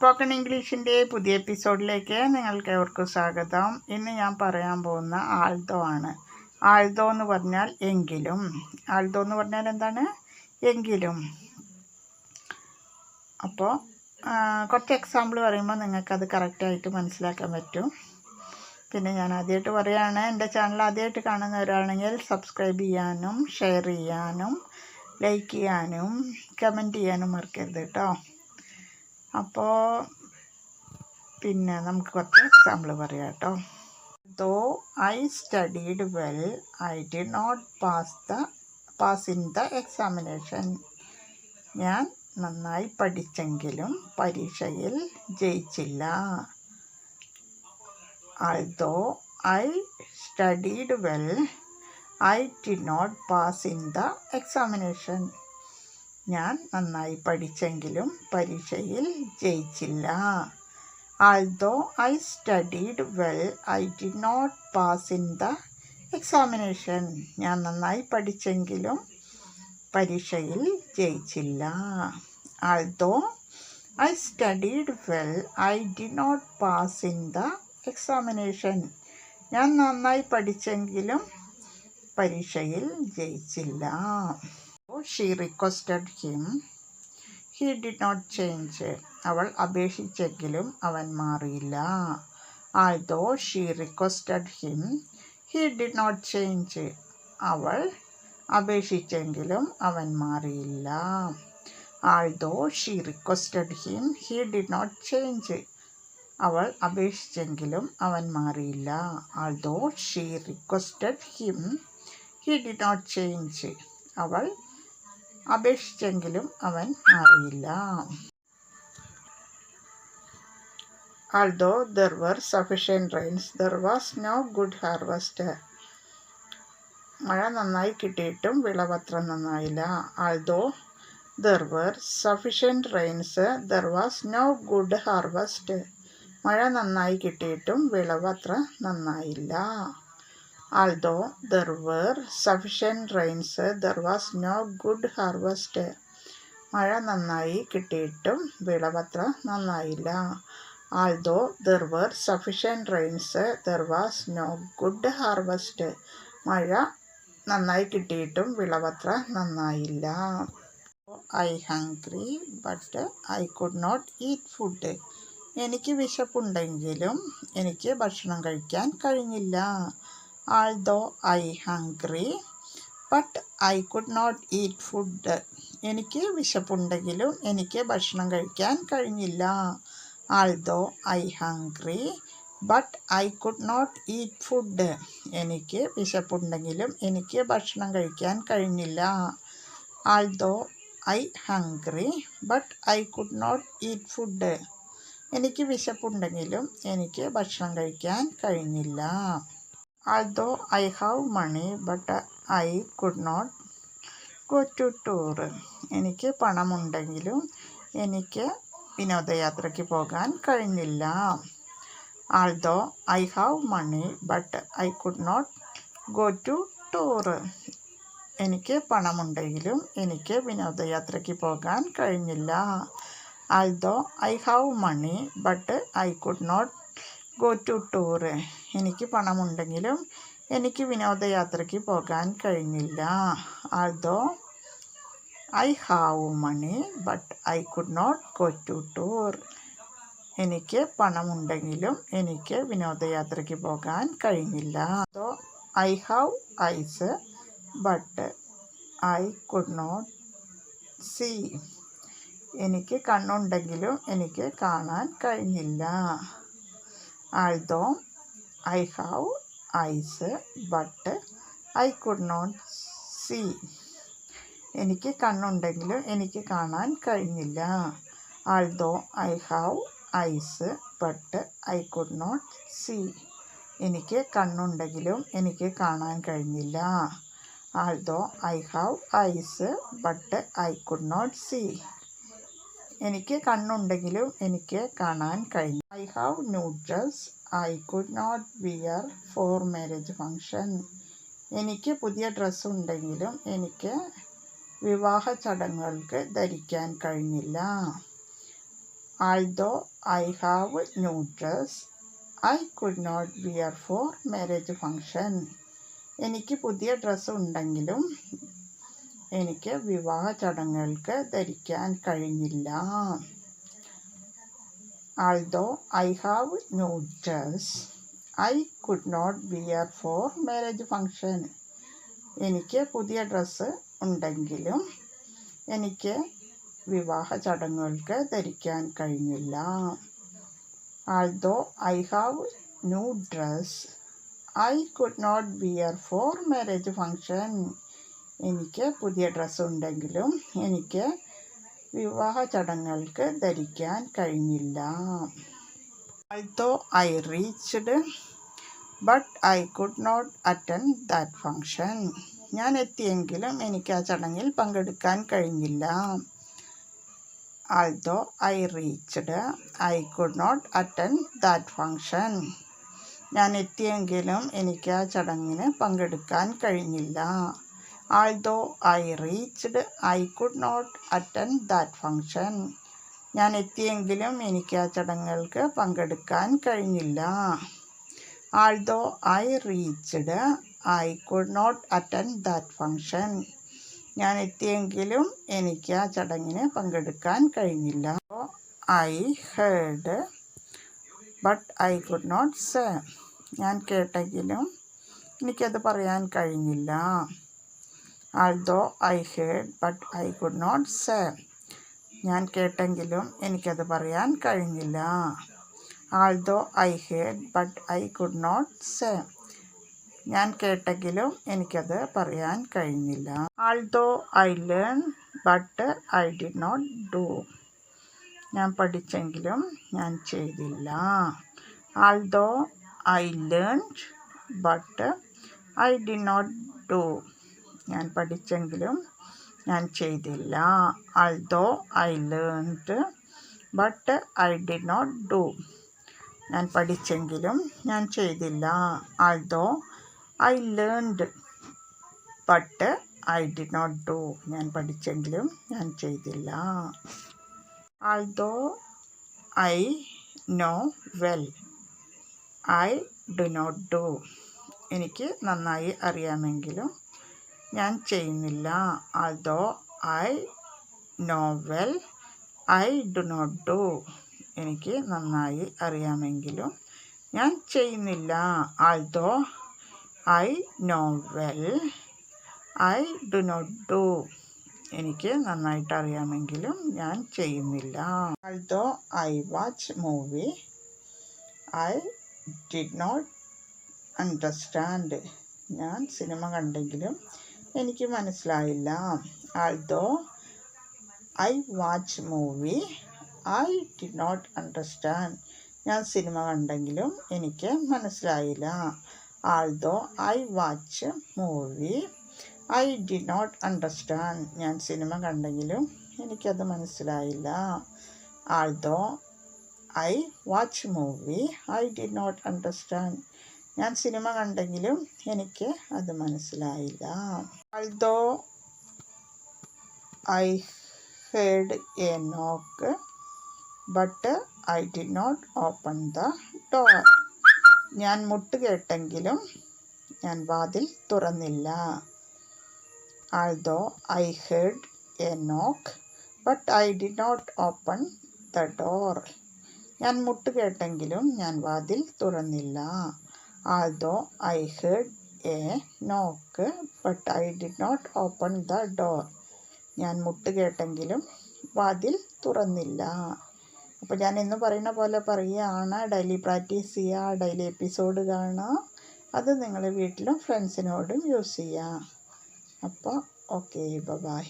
Spoken ഇംഗ്ലീഷിന്റെ പുതിയ എപ്പിസോഡിലേക്ക് നിങ്ങൾക്ക് ഏവർക്കും സ്വാഗതം. ഇന്ന് ഞാൻ പറയാൻ പോകുന്ന ആൾദോ ആണ്. ആൾദോ എന്ന് പറഞ്ഞാൽ എങ്കിലും. ആൾദോ എന്ന് പറഞ്ഞാൽ എന്താണ്? എങ്കിലും. അപ്പോൾ കുറച്ച് എക്സാമ്പിൾ പറയുമ്പോൾ നിങ്ങൾക്കത് കറക്റ്റായിട്ട് മനസ്സിലാക്കാൻ പറ്റും. പിന്നെ ഞാൻ ആദ്യമായിട്ട് പറയുകയാണ് എന്റെ ചാനൽ ആദ്യമായിട്ട് കാണുന്നവരാണെങ്കിൽ സബ്സ്ക്രൈബ് ചെയ്യാനും ഷെയർ ചെയ്യാനും ലൈക്ക് ചെയ്യാനും കമന്റ് ചെയ്യാനും മറക്കരുത് കേട്ടോ. അപ്പോൾ പിന്നെ നമുക്ക് കുറച്ച് എക്സാമ്പിൾ പറയാം കേട്ടോ though I studied well I did not pass the pass in the examination ഞാൻ നന്നായി പഠിച്ചെങ്കിലും പരീക്ഷയിൽ ജയിച്ചില്ല. Although I studied well I did not pass in the examination ഞാൻ നന്നായി പഠിച്ചെങ്കിലും പരീക്ഷയിൽ ജയിച്ചില്ല. Although I studied well I did not pass in the examination ഞാൻ നന്നായി പഠിച്ചെങ്കിലും പരീക്ഷയിൽ ജയിച്ചില്ല. Although I studied well I did not pass in the examination ഞാൻ നന്നായി പഠിച്ചെങ്കിലും പരീക്ഷയിൽ ജയിച്ചില്ല. She requested him he did not change അവൾ അപേക്ഷിച്ചെങ്കിലും അവൻ മാറിയില്ല. Although she requested him he did not change അവൾ അപേക്ഷിച്ചെങ്കിലും അവൻ മാറിയില്ല. Although she requested him he did not change അവൾ അപേക്ഷിച്ചെങ്കിലും അവൻ മാറിയില്ല. Although she requested him he did not change അവൾ അപേക്ഷിച്ചെങ്കിലും അവൻ മാറിയില്ല although there were sufficient rains there was no good harvest മഴ നന്നായി കിട്ടിയിട്ടും വിളവത്ര നന്നായില്ല. Although there were sufficient rains there was no good harvest മഴ നന്നായി കിട്ടിയിട്ടും വിളവത്ര നന്നായില്ല. ആൾദോ there were sufficient rains, there was no good harvest. മഴ നന്നായി കിട്ടിയിട്ടും വിളവത്ര നന്നായില്ല. Although there were sufficient rains there was no good harvest മഴ നന്നായി കിട്ടിയിട്ടും വിളവത്ര നന്നായില്ല. I hungry but I could not eat food എനിക്ക് വിശപ്പുണ്ടെങ്കിലും എനിക്ക് ഭക്ഷണം കഴിക്കാൻ കഴിഞ്ഞില്ല. Although I hungry but I could not eat food എനിക്ക് വിശപ്പുണ്ടെങ്കിലും എനിക്ക് ഭക്ഷണം കഴിക്കാൻ കഴിഞ്ഞില്ല. Although I hungry but I could not eat food എനിക്ക് വിശപ്പുണ്ടെങ്കിലും എനിക്ക് ഭക്ഷണം കഴിക്കാൻ കഴിഞ്ഞില്ല. Although I hungry but I could not eat food എനിക്ക് വിശപ്പുണ്ടെങ്കിലും എനിക്ക് ഭക്ഷണം കഴിക്കാൻ കഴിഞ്ഞില്ല. Although I have money but I could not go to tour എനിക്ക് പണമുണ്ടെങ്കിലും എനിക്ക് വിനോദയാത്രയ്ക്ക് പോകാൻ കഴിഞ്ഞില്ല. Although I have money but I could not go to tour എനിക്ക് പണമുണ്ടെങ്കിലും എനിക്ക് വിനോദയാത്രയ്ക്ക് പോകാൻ കഴിഞ്ഞില്ല. Although I have money but I could not go to tour എനിക്ക് പണമുണ്ടെങ്കിലും എനിക്ക് വിനോദയാത്രയ്ക്ക് പോകാൻ കഴിഞ്ഞില്ല. Although I have money but I could not go to tour എനിക്ക് പണമുണ്ടെങ്കിലും എനിക്ക് വിനോദയാത്രയ്ക്ക് പോകാൻ കഴിഞ്ഞില്ല. Although I have eyes but I could not see എനിക്ക് കണ്ണുണ്ടെങ്കിലും എനിക്ക് കാണാൻ കഴിഞ്ഞില്ല. Although I have eyes but I could not see എനിക്ക് കണ്ണുണ്ടെങ്കിലും എനിക്ക് കാണാൻ കഴിഞ്ഞില്ല. Although I have eyes but I could not see എനിക്ക് കണ്ണുണ്ടെങ്കിലും എനിക്ക് കാണാൻ കഴിഞ്ഞില്ല. Although I have eyes but I could not see എനിക്ക് കണ്ണുണ്ടെങ്കിലും എനിക്ക് കാണാൻ കഴിഞ്ഞു I have new dress I could not wear for marriage function എനിക്ക് പുതിയ ഡ്രസ്സ് ഉണ്ടെങ്കിലും എനിക്ക് വിവാഹ ചടങ്ങുകൾക്ക് ധരിക്കാൻ കഴിഞ്ഞില്ല. Although I have new dress I could not wear for marriage function എനിക്ക് പുതിയ ഡ്രസ്സ് ഉണ്ടെങ്കിലും എനിക്ക് വിവാഹ ചടങ്ങുകൾക്ക് ധരിക്കാൻ കഴിഞ്ഞില്ല. ആൾദോ I have no dress, I could not wear for marriage function. എനിക്ക് പുതിയ ഡ്രസ്സ് ഉണ്ടെങ്കിലും എനിക്ക് വിവാഹ ചടങ്ങുകൾക്ക് ധരിക്കാൻ കഴിഞ്ഞില്ല although I have new dress I could not wear for marriage function എനിക്ക് പുതിയ ഡ്രസ്സ് ഉണ്ടെങ്കിലും എനിക്ക് വിവാഹ ചടങ്ങുകൾക്ക് ധരിക്കാൻ കഴിഞ്ഞില്ല. Although I reached but I could not attend that function ഞാൻ എത്തിയെങ്കിലും എനിക്ക് ആ ചടങ്ങിൽ പങ്കെടുക്കാൻ കഴിഞ്ഞില്ല. Although I reached I could not attend that function ഞാൻ എത്തിയെങ്കിലും എനിക്ക് ആ ചടങ്ങിന് പങ്കെടുക്കാൻ കഴിഞ്ഞില്ല. Although I reached I could not attend that function ഞാൻ എത്തിയെങ്കിലും എനിക്ക് ആ ചടങ്ങുകൾക്ക് പങ്കെടുക്കാൻ കഴിഞ്ഞില്ല. Although I reached I could not attend that function ഞാൻ എത്തിയെങ്കിലും എനിക്ക് ആ ചടങ്ങിന് പങ്കെടുക്കാൻ കഴിഞ്ഞില്ല. I heard but I could not say ഞാൻ കേട്ടെങ്കിലും എനിക്കത് പറയാൻ കഴിഞ്ഞില്ല. Although I heard but I could not say ഞാൻ കേട്ടെങ്കിലും എനിക്കത് പറയാൻ കഴിഞ്ഞില്ല. Although I heard but I could not say ഞാൻ കേട്ടെങ്കിലും എനിക്കത് പറയാൻ കഴിഞ്ഞില്ല. Although I learn but I did not do ഞാൻ പഠിച്ചെങ്കിലും ഞാൻ ചെയ്തില്ല. Although I learn but I did not do ഞാൻ പഠിച്ചെങ്കിലും ഞാൻ ചെയ്തില്ല. Although I learned but I did not do ഞാൻ പഠിച്ചെങ്കിലും ഞാൻ ചെയ്തില്ല. Although I learned but I did not do ഞാൻ പഠിച്ചെങ്കിലും ഞാൻ ചെയ്തില്ല. Although I know well I do not do എനിക്ക് നന്നായി അറിയാമെങ്കിലും ഞാൻ ചെയ്യുന്നില്ല. Although I know well I do not do. എനിക്ക് നന്നായി അറിയാമെങ്കിലും ഞാൻ ചെയ്യുന്നില്ല. Although I know well I do not do. എനിക്ക് നന്നായിട്ട് അറിയാമെങ്കിലും ഞാൻ ചെയ്യുന്നില്ല. Although I watch movie I did not understand. ഞാൻ സിനിമ കണ്ടെങ്കിലും എനിക്ക് മനസ്സിലായില്ല. Although I watch movie I did not understand ഞാൻ സിനിമ കണ്ടെങ്കിലും എനിക്ക് മനസ്സിലായില്ല. Although I watch movie I did not understand ഞാൻ സിനിമ കണ്ടെങ്കിലും എനിക്കത് മനസ്സിലായില്ല. Although I watch movie I did not understand ഞാൻ സിനിമ കണ്ടെങ്കിലും എനിക്ക് അത് മനസ്സിലായില്ല. Although I heard a knock but I did not open the door. ഞാൻ മുട്ട് കേട്ടെങ്കിലും ഞാൻ വാതിൽ തുറന്നില്ല. Although I heard a knock but I did not open the door. ഞാൻ മുട്ട് കേട്ടെങ്കിലും ഞാൻ വാതിൽ തുറന്നില്ല. Although I heard a knock but I did not open the door ഞാൻ മുട്ട് കേട്ടെങ്കിലും വാതിൽ തുറന്നില്ല. അപ്പോൾ ഞാൻ ഇന്ന് പറയുന്ന പോലെ പറയുകയാണ് ഡെയിലി പ്രാക്ടീസ് ചെയ്യുക ഡെയിലി എപ്പിസോഡ് കാണുക. അത് നിങ്ങൾ വീട്ടിലും ഫ്രണ്ട്സിനോടും യൂസ് ചെയ്യുക. അപ്പോൾ ഓക്കെ ബൈ